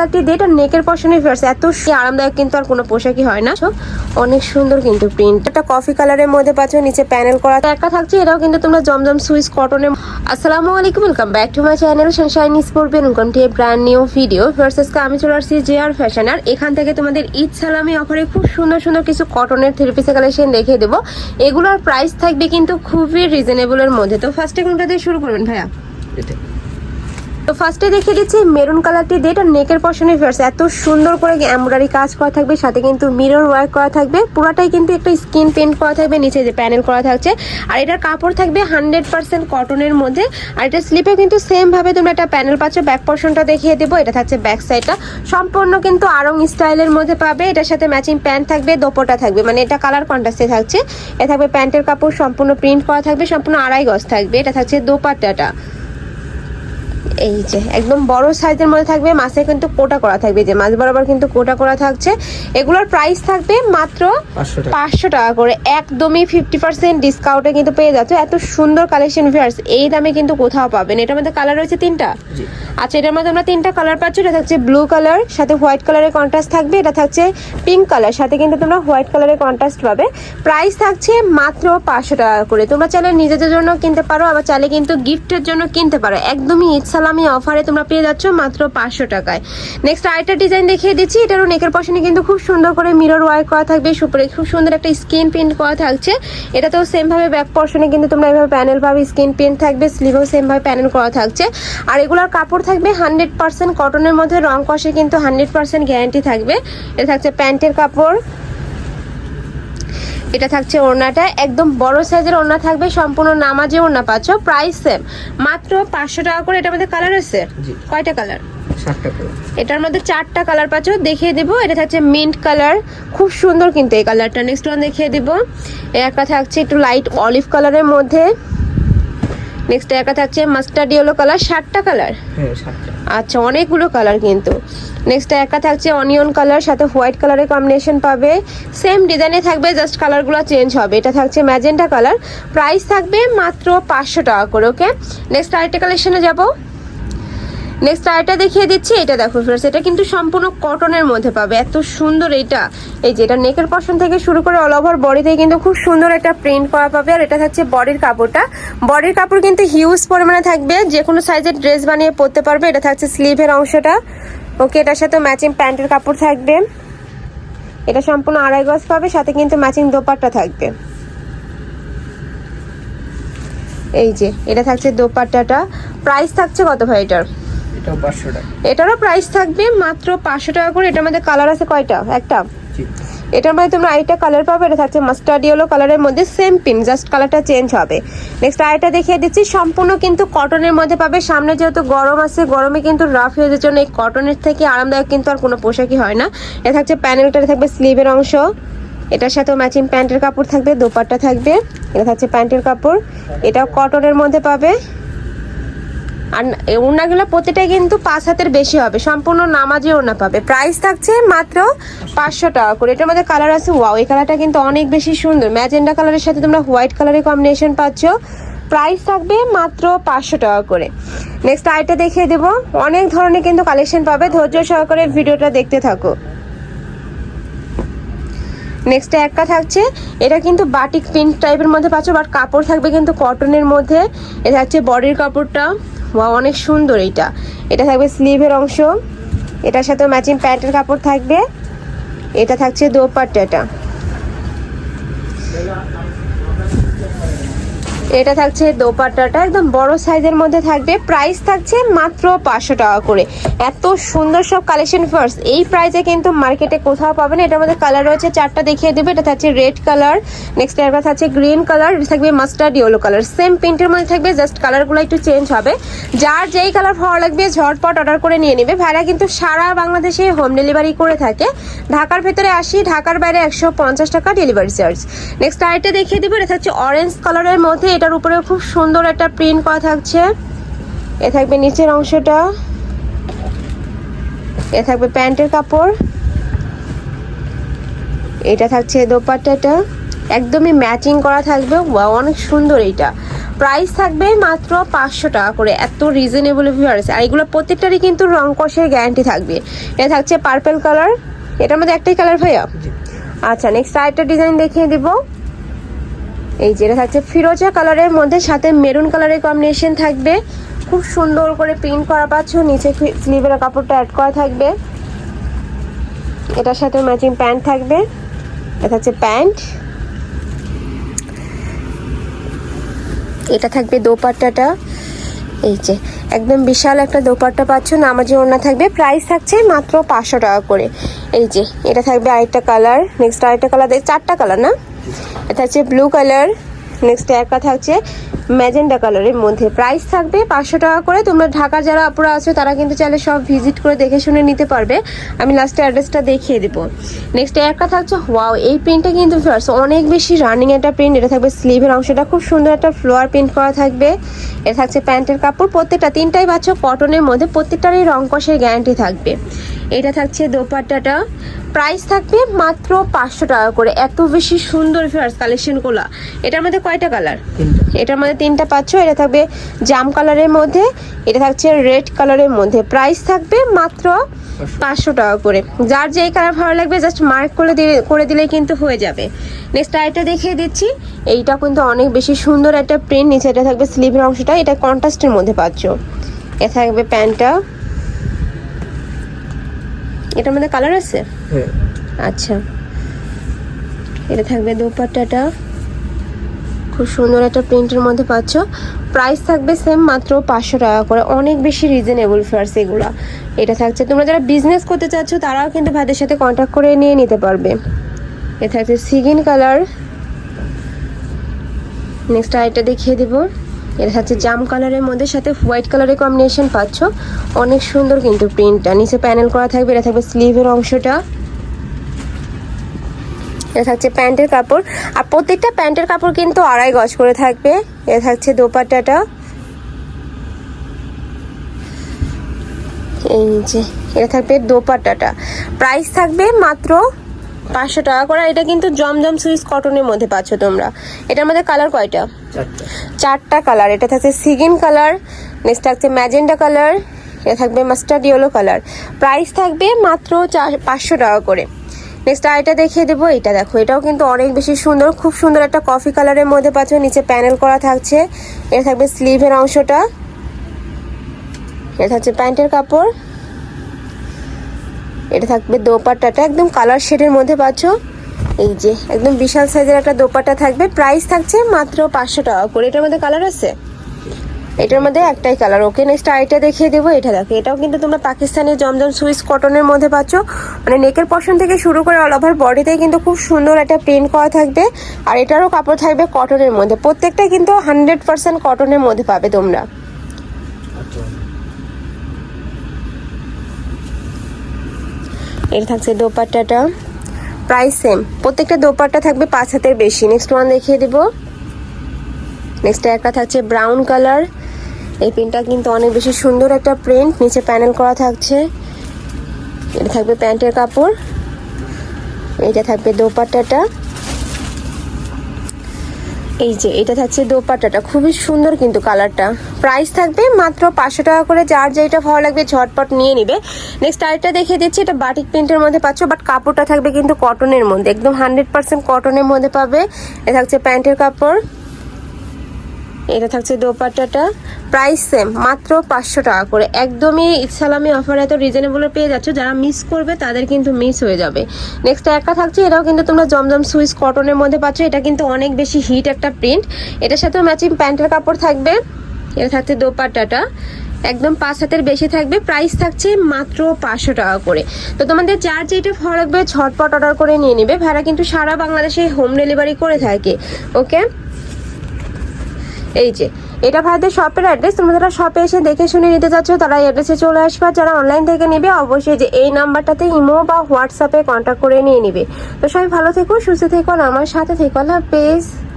কালারটি দিয়ে নেকের পশনে ফিয়ার্স এত আরামদায়ক কিন্তু আর কোনো পোশাকই হয় না। অনেক সুন্দর কিন্তু প্রিন্ট এটা কফি কালারের মধ্যে পাচ্ছ, নিচে প্যানেল করা। একটা থাকছে, এটাও কিন্তু তোমরা জমজম সুইস কটনের আসসালামু আলাইকুম welcome back to my channel sunshine sport welcome to a brand new video ভার্সেসকে আমি চলে আসছি জে আর ফ্যাশন আর এখান থেকে তোমাদের ঈদ সালামি অফারে খুব সুন্দর সুন্দর কিছু কটনের থ্রি পিসের কালেকশন দেখিয়ে দেবো। এগুলোর প্রাইস থাকবে কিন্তু খুবই রিজনেবলের মধ্যে। তো ফার্স্টে কোনটা দিয়ে শুরু করবেন ভাইয়া? তো ফার্স্টে দেখে দিচ্ছি মেরুন কালারটি দিয়ে এটা নেকের পশনে ফেয়ার্স এত সুন্দর করে এমব্রয়ডারি কাজ করা থাকবে, সাথে কিন্তু মিরর ওয়ার্ক করা থাকবে। পুরাটাই কিন্তু একটা স্কিন পেন্ট করা থাকবে, নিচে যে প্যানেল করা থাকছে। আর এটার কাপড় থাকবে হান্ড্রেড পার্সেন্ট কটনের মধ্যে। আর এটা স্লিপে কিন্তু সেমভাবে তোমরা একটা প্যানেল পাচ্ছ ব্যাক পোর্শনটা দেখিয়ে দেবো, এটা থাকছে ব্যাক সাইডটা সম্পূর্ণ কিন্তু আরং স্টাইলের মধ্যে পাবে, এটার সাথে ম্যাচিং প্যান্ট থাকবে, দোপোটা থাকবে। মানে এটা কালার কন্ট্রাস্টে থাকছে। এটা থাকবে প্যান্টের কাপড়, সম্পূর্ণ প্রিন্ট করা থাকবে, সম্পূর্ণ আড়াই গজ থাকবে, এটা থাকছে দোপাট্টাটা। এই যে একদম বড় সাইজের মধ্যে থাকবে মাছে কিন্তু কোটা করা থাকবে যে মাছ বরাবর কিন্তু কোটা করা থাকছে। এগুলোর প্রাইস থাকবে মাত্র পাঁচশো টাকা। করে। একদমই ফিফটি পার্সেন্ট ডিসকাউন্টে কিন্তু পেয়ে যাচ্ছে। এত সুন্দর কালেকশন ভিয়ার্স এই দামে কিন্তু কোথাও পাবেন। এটার মধ্যে কালার রয়েছে তিনটা? জি। আচ্ছা এটার মধ্যে আমরা তিনটা কালার পাচ্ছি। এটা থাকছে ব্লু কালার সাথে হোয়াইট কালারের কন্ট্রাস্ট থাকবে। এটা থাকছে পিঙ্ক কালার সাথে কিন্তু তোমরা হোয়াইট কালারের কন্ট্রাস্ট পাবে। প্রাইস থাকছে মাত্র পাঁচশো টাকা করে। তোমরা চাইলে নিজেদের জন্য কিনতে পারো আবার চাইলে কিন্তু গিফটের জন্য কিনতে পারো। একদমই ঈদ সালামি অফারে তোমরা পেয়ে যাচ্ছ মাত্র পাঁচশো টাকায়। নেক্সট আরেকটা ডিজাইন দেখিয়ে দিচ্ছি, এটারও নেকের পশনে কিন্তু খুব সুন্দর করে মিরর ওয়ার্ক করা থাকবে, সুপরে খুব সুন্দর একটা স্ক্রিন প্রিন্ট করা থাকছে। এটাতেও সেম ভাবে ব্যাক পর্শনে কিন্তু তোমরা এভাবে প্যানেল পাবে স্কিন প্রিন্ট থাকবে স্লিভেও সেম ভাবে প্যানেল করা থাকছে। আর এগুলোর কাপড় থাকবে হান্ড্রেড পার্সেন্ট কটনের মধ্যে, রং কষে কিন্তু হান্ড্রেড পার্সেন্ট গ্যারান্টি থাকবে। এটা থাকছে প্যান্টের কাপড়। এটা থাকছে ওড়নাটা একদম বড় সাইজের ওড়না থাকবে সম্পূর্ণ নামাজে ওড়না পাচ্ছ প্রাইস সেম মাত্র পাঁচশো টাকা করে এটার মধ্যে কালার আছে? জি। কয়টা কালার এটার মধ্যে চারটা কালার পাচ্ছ দেখিয়ে দেবো। এটা থাকছে মিন্ট কালার খুব সুন্দর কিন্তু এই কালারটা নেক্সট ওয়ান দেখিয়ে দেবো। একটা থাকছে একটু লাইট অলিভ কালারের মধ্যে। নেক্সট একা থাকছে মাস্টার্ড ইয়েলো কালার ষাটটা কালার হ্যাঁ আচ্ছা অনেকগুলো কালার কিন্তু। নেক্সট একা থাকছে অনিয়ন কালার সাথে হোয়াইট কালারের কম্বিনেশন পাবে। সেম ডিজাইনে থাকবে জাস্ট কালারগুলো চেঞ্জ হবে। এটা থাকছে ম্যাজেন্টা কালার প্রাইস থাকবে মাত্র পাঁচশো টাকা করে ওকে নেক্সট আরেকটা কালেকশনে যাব। নেক্সট আরেকটা দেখিয়ে দিচ্ছি, এটা দেখো ফ্রেন্ডস এটা কিন্তু সম্পূর্ণ কটনের মধ্যে পাবে। এত সুন্দর এটা এই যে এটা নেকের পশন থেকে শুরু করে অল ওভার বডিতে কিন্তু খুব সুন্দর একটা প্রিন্ট করা পাবে। আর এটা থাকছে বডির কাপড়টা। বডির কাপড় কিন্তু হিউজ পরিমাণে থাকবে। যে কোনো সাইজের ড্রেস বানিয়ে পরতে পারবে। এটা থাকছে স্লিভের অংশটা। ওকে এটার সাথে ম্যাচিং প্যান্টের কাপড় থাকবে। এটা সম্পূর্ণ আড়াই গজ পাবে, সাথে কিন্তু ম্যাচিং দোপাট্টা থাকবে। এই যে, এটা থাকছে দোপাট্টাটা। প্রাইস থাকছে কত ভাই এটার? এটাও পাঁচশো টাকা। এটারও প্রাইস থাকবে মাত্র পাঁচশো টাকা করে। এটার মধ্যে কালার আছে কয়টা? একটা। এটার মধ্যে তোমরা আরেকটা কালার পাবে। এটা থাকছে মাস্টার্ড ইয়েলো কালারের মধ্যে সেম পিন জাস্ট কালারটা চেঞ্জ হবে। নেক্সট আরেকটা দেখিয়ে দিচ্ছি। সম্পূর্ণ কিন্তু কটনের মধ্যে পাবে। সামনে যেহেতু গরম আছে গরমে কিন্তু রাফ ইউজের জন্য এই কটনের থেকে আরামদায়ক কিন্তু আর কোনো পোশাকই হয় না। এটা থাকছে প্যানেলটা থাকবে স্লিভের অংশ। এটার সাথেও ম্যাচিং প্যান্টের কাপড় থাকবে দোপাট্টা থাকবে। এটা থাকছে প্যান্টের কাপড়। এটাও কটনের মধ্যে পাবে। আর এই ওড়নাগুলো প্রতিটাই কিন্তু পাঁচ হাতের বেশি হবে। সম্পূর্ণ নামাজি ওড়না পাবে। প্রাইস থাকছে মাত্র পাঁচশো টাকা করে। এটার মধ্যে কালার আছে ওয়াও এই কালারটা কিন্তু অনেক বেশি সুন্দর। ম্যাজেন্ডা কালারের সাথে তোমরা হোয়াইট কালারের কম্বিনেশন পাচ্ছ। প্রাইস থাকবে মাত্র পাঁচশো টাকা করে। নেক্সট আইটা দেখিয়ে দেবো। অনেক ধরনের কিন্তু কালেকশন পাবে। ধৈর্য সহকারে ভিডিওটা দেখতে থাকো। নেক্সট একটা থাকছে। এটা কিন্তু বাটিক প্রিন্ট টাইপের মধ্যে পাচ্ছ বাট কাপড় থাকবে কিন্তু কটনের মধ্যে। এটা হচ্ছে বডির কাপড়টা। বা অনেক সুন্দর এইটা। এটা থাকবে স্লিভের অংশ। এটার সাথে ম্যাচিং প্যান্টের কাপড় থাকবে। এটা থাকছে দোপাট্টাটা। এটা থাকছে দোপাট্টাটা, একদম বড় সাইজের মধ্যে থাকবে। প্রাইস থাকছে মাত্র পাঁচশো টাকা করে। এত সুন্দর সব কালেকশন ফার্স্ট এই প্রাইসে কিন্তু মার্কেটে কোথাও পাবে না। এটার মধ্যে কালার রয়েছে, চারটা দেখিয়ে দেবে। এটা থাকছে রেড কালার নেক্সট এবার থাকছে গ্রিন কালার থাকবে মাস্টার্ড ইয়েলো কালার সেম প্রিন্টের মধ্যে থাকবে জাস্ট কালারগুলো একটু চেঞ্জ হবে। যার যেই কালার ভালো লাগবে, ঝটপট অর্ডার করে নিয়ে নেবে। ভাইরা কিন্তু সারা বাংলাদেশে হোম ডেলিভারি করে থাকে। ঢাকার ভেতরে আসি, ঢাকার বাইরে একশো পঞ্চাশ টাকা ডেলিভারি চার্জ নেক্সট আরেকটা দেখিয়ে দেবো। এটা হচ্ছে অরেঞ্জ কালারের মধ্যে। এটার উপরে খুব সুন্দর একটা প্রিন্ট করা থাকছে। এ থাকবে নিচের অংশটা। এ থাকবে প্যান্টের কাপড়। এটা থাকছে দোপাট্টাটা। একদমই ম্যাচিং করা থাকবে। অনেক সুন্দর এইটা। প্রাইস থাকবে মাত্র পাঁচশো টাকা করে। এত রিজনেবল ভিউয়ার্স আর এগুলো প্রত্যেকটারই কিন্তু রং কষের গ্যারান্টি থাকবে। এটা থাকছে পার্পেল কালার এটার মধ্যে একটাই কালার ভাইয়া? আচ্ছা নেক্সট আরেকটা ডিজাইন দেখিয়ে দিব। এই যেটা থাকছে ফিরোজা কালারের মধ্যে, সাথে মেরুন কালারের কম্বিনেশন থাকবে। খুব সুন্দর করে প্রিন্ট করা পাচ্ছ, নিচে স্লিভের কাপড়টা অ্যাড করা থাকবে। এটার সাথে ম্যাচিং প্যান্ট থাকবে। এটা হচ্ছে প্যান্ট এটা থাকবে দোপাট্টাটা। এই যে, একদম বিশাল একটা দোপাট্টা পাচ্ছ নামাজি ওড়না থাকবে। প্রাইস থাকছে মাত্র পাঁচশো টাকা করে। এই যে, এটা থাকবে আরেকটা কালার নেক্সট আরেকটা কালার চারটা কালার না? এটা হচ্ছে ব্লু কালার নেক্সট একটা থাকছে ম্যাজেন্ডা কালারের মধ্যে। প্রাইস থাকবে পাঁচশো টাকা করে। তোমরা ঢাকার যারা আপুরা আছো, তারা কিন্তু চাইলে সব ভিজিট করে দেখে শুনে নিতে পারবে। আমি লাস্টে অ্যাড্রেসটা দেখিয়ে দেবো। নেক্সট একটা থাকছে ওয়াও এই প্রিন্টটা কিন্তু first অনেক বেশি রানিং একটা প্রিন্ট এটা থাকবে স্লিভের অংশটা। খুব সুন্দর একটা ফ্লোয়ার প্রিন্ট করা থাকবে। এটা থাকছে প্যান্টের কাপড়। প্রত্যেকটা, তিনটাই পাচ্ছ কটনের মধ্যে প্রত্যেকটারই রং কষের গ্যারান্টি থাকবে। এটা থাকছে দোপাট্টাটা। প্রাইস থাকবে মাত্র পাঁচশো টাকা করে। এত বেশি সুন্দর ফেয়ার্স কালেকশনগুলো এটার মধ্যে কয়টা কালার এটার মধ্যে তিনটা পাচ্ছ। এটা থাকবে জাম কালারের মধ্যে। এটা থাকছে রেড কালারের মধ্যে। প্রাইস থাকবে মাত্র পাঁচশো। টাকা করে। যার যেই কালার ভালো লাগবে জাস্ট মার্ক করে দিলে করে দিলে কিন্তু হয়ে যাবে। নেক্সট আরেকটা দেখিয়ে দিচ্ছি। এইটা কিন্তু অনেক বেশি সুন্দর একটা প্রিন্ট নিচে এটা থাকবে স্লিভের অংশটা। এটা কন্ট্রাস্টের মধ্যে পাচ্ছ। এ থাকবে প্যান্টটা। এটার মধ্যে কালার আছে? হ্যাঁ। আচ্ছা। এটা থাকবে দোপাট্টাটা। খুব সুন্দর একটা প্রিন্টের মধ্যে পাচ্ছ। প্রাইস থাকবে সেম মাত্র পাঁচশো টাকা করে। অনেক বেশি রিজনেবল ফেয়ার্স এগুলো। এটা থাকছে তোমরা যারা বিজনেস করতে চাচ্ছ তারাও কিন্তু ভাইদের সাথে কন্ট্যাক্ট করে নিয়ে নিতে পারবে। এ থাকছে সিগিন কালার নেক্সট আরেকটা দেখিয়ে দেবো। এটা থাকছে জাম কালারের মধ্যে, সাথে হোয়াইট কালারের কম্বিনেশন পাচ্ছ। অনেক সুন্দর কিন্তু প্রিন্টটা নিচে প্যানেল করা থাকবে, এটা থাকবে স্লিভের অংশটা। এটা থাকছে প্যান্টের কাপড়। আর প্রত্যেকটা প্যান্টের কাপড় কিন্তু আড়াই গজ করে থাকবে। এটা থাকছে দোপাট্টাটা। এই যে, এটা থাকবে দোপাট্টাটা। প্রাইস থাকবে মাত্র পাঁচশো টাকা করে এটা কিন্তু জমজম সুইস কটনের মধ্যে পাচ্ছ তোমরা। এটার মধ্যে কালার কয়টা? চারটা। কালার। এটা থাকছে সিগিন কালার নেক্সট থাকছে ম্যাজেন্ডা কালার এটা থাকবে মাস্টার্ড ইয়েলো কালার। প্রাইস থাকবে মাত্র চার- পাঁচশো টাকা করে। নেক্সট আরেকটা দেখিয়ে দেবো এটা দেখো এটাও কিন্তু অনেক বেশি সুন্দর খুব সুন্দর একটা কফি কালারের মধ্যে পাচ্ছ নিচে প্যানেল করা থাকছে। এটা থাকবে স্লিভের অংশটা। এটা থাকছে প্যান্টের কাপড়। এটা থাকবে দোপাট্টাটা। একদম কালার শেডের মধ্যে পাচ্ছ। এই যে, একদম বিশাল সাইজের একটা দোপাট্টা থাকবে। প্রাইস থাকছে মাত্র পাঁচশো টাকা করে। এটার মধ্যে কালার আছে? এটার মধ্যে একটাই কালার ওকে নেক্সট আইটা দেখিয়ে দেবো। এটা দেখো, এটাও কিন্তু তোমরা পাকিস্তানি জমজম সুইস কটনের মধ্যে পাচ্ছ। মানে নেকের পশন থেকে শুরু করে অল ওভার বডিতে কিন্তু খুব সুন্দর একটা প্রিন্ট করা থাকবে। আর এটারও কাপড় থাকবে কটনের মধ্যে। প্রত্যেকটা কিন্তু হান্ড্রেড পার্সেন্ট কটনের মধ্যে পাবে তোমরা। এটা থাকছে দোপাট্টাটা। প্রাইস সেম প্রত্যেকটা দোপাট্টা থাকবে পাঁচ হাতের বেশি। নেক্সট ওয়ান দেখিয়ে দেব। নেক্সট একটা থাকছে ব্রাউন কালার এই প্রিন্টটা কিন্তু অনেক বেশি সুন্দর একটা প্রিন্ট নিচে প্যানেল করা থাকছে। এটা থাকবে প্যান্টের কাপড়। এটা থাকবে দোপাট্টাটা। এই যে, এটা থাকছে দোপাট্টাটা। খুবই সুন্দর কিন্তু কালারটা। প্রাইস থাকবে মাত্র পাঁচশো টাকা করে। যার যেটা ভালো লাগবে ঝটপট নিয়ে নিবে। নেক্সট আরেকটা দেখে দিচ্ছি। এটা বাটিক প্রিন্টের মধ্যে পাচ্ছ বাট কাপড়টা থাকবে কিন্তু কটনের মধ্যে। একদম হান্ড্রেড পার্সেন্ট কটনের মধ্যে পাবে। এটা থাকছে প্যান্টের কাপড়। এটা থাকছে দোপাট্টাটা। প্রাইস সেম মাত্র পাঁচশো টাকা করে। একদমই ইসালামি অফার এত রিজনেবল পেয়ে যাচ্ছ, যারা মিস করবে তাদের কিন্তু মিস হয়ে যাবে। নেক্সট একটা থাকছে, এটাও কিন্তু তোমরা জমজম সুইচ কটনের মধ্যে পাচ্ছ। এটা কিন্তু অনেক বেশি হিট একটা প্রিন্ট এটার সাথেও ম্যাচিং প্যান্টের কাপড় থাকবে। এটা থাকছে দোপাট্টাটা। একদম পাঁচ হাতের বেশি থাকবে। প্রাইস থাকছে মাত্র পাঁচশো টাকা করে। তো তোমাদের যার যেটা ভালো লাগবে, ঝটপট অর্ডার করে নিয়ে নেবে। ভাড়া কিন্তু সারা বাংলাদেশে হোম ডেলিভারি করে থাকে। ওকে এই যে, এটা ভাইদের শপের অ্যাড্রেস তোমরা যারা শপে এসে দেখে শুনে নিতে চাচ্ছ, তারা এই অ্যাড্রেসে চলে আসবে। যারা অনলাইন থেকে নেবে, অবশ্যই যে, এই নাম্বারটাতে ইমো বা হোয়াটসঅ্যাপে কন্ট্যাক্ট করে নিয়ে নিবে। তো সবাই ভালো থেকো, সুস্থ থেকো আমার সাথে থেকো। আল্লাহ হাফেজ।